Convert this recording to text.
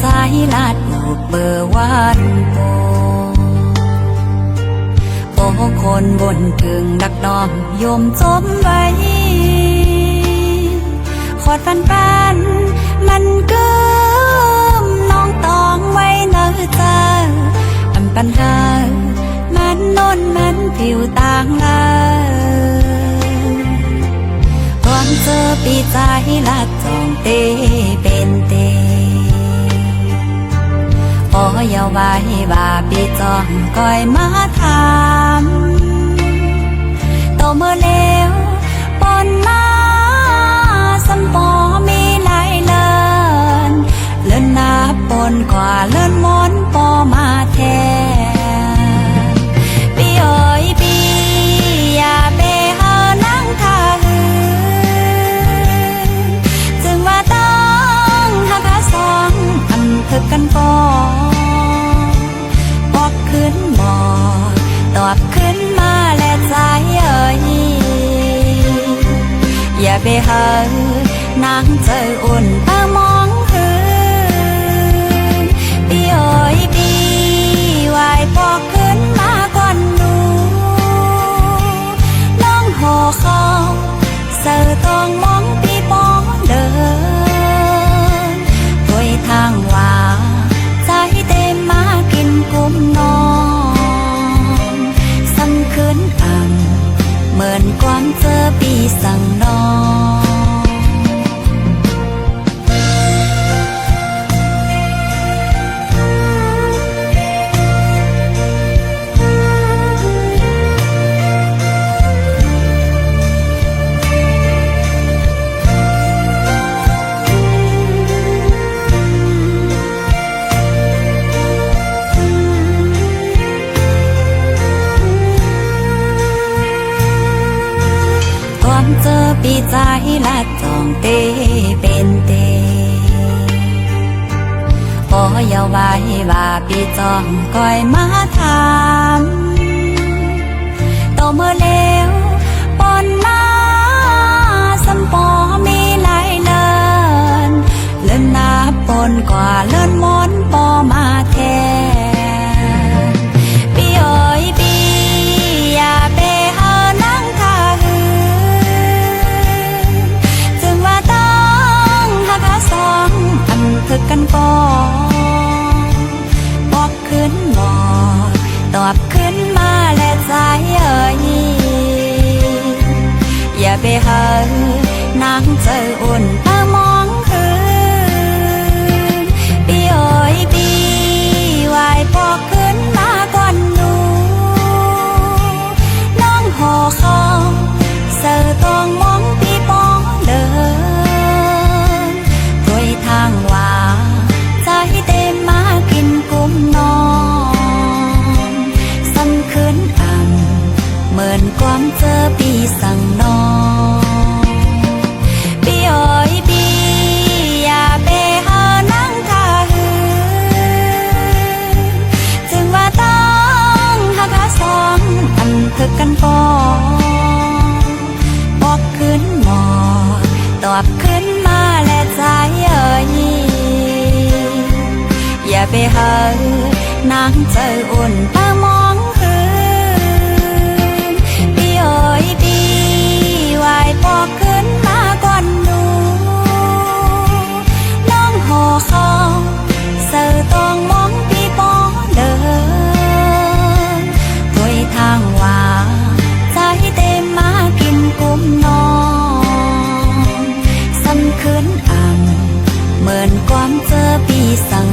ใจลาดลูกเบอร์วันโปโอ้คนบนถึงดักดอมยมจมไว้ขอดฟันปันมันเกิมน้องตองไว้เนื้อเจออันปัญหามันโนนมันผิวต่างลาก่อนเจอปีใจละจองเตเป็นเต โอ้อย่าไว้ว่าปีจองก้อยมาถามโตเมื่อเลวปนมาสัมปอมีหลายเลินเลินนับปนกว่าเลินมนปอมาแทกันปีเอย่าไปเฮอนางใจออุ่นตามอำเหมือน ใจละจองเตเป็นเตโอ้อย่าไว้ว่าปีจองก้อยมาถามโตเมื่อเลวปนมาสัมปอมีหลายเลินเลินนับปนกว่าเลินางใจอ่อุ่น ไปหานางใจอุ่นตามองหืนพี่โอยพี่วายพอขึ้นมาก่อนดูน้องหอเขาเสือต้องมองพี่ปอเดินด้วยทางว่าใจเต็มมากินกุมนอนซ้ำคืนอ่ำเหมือนความเจอพี่สั่ง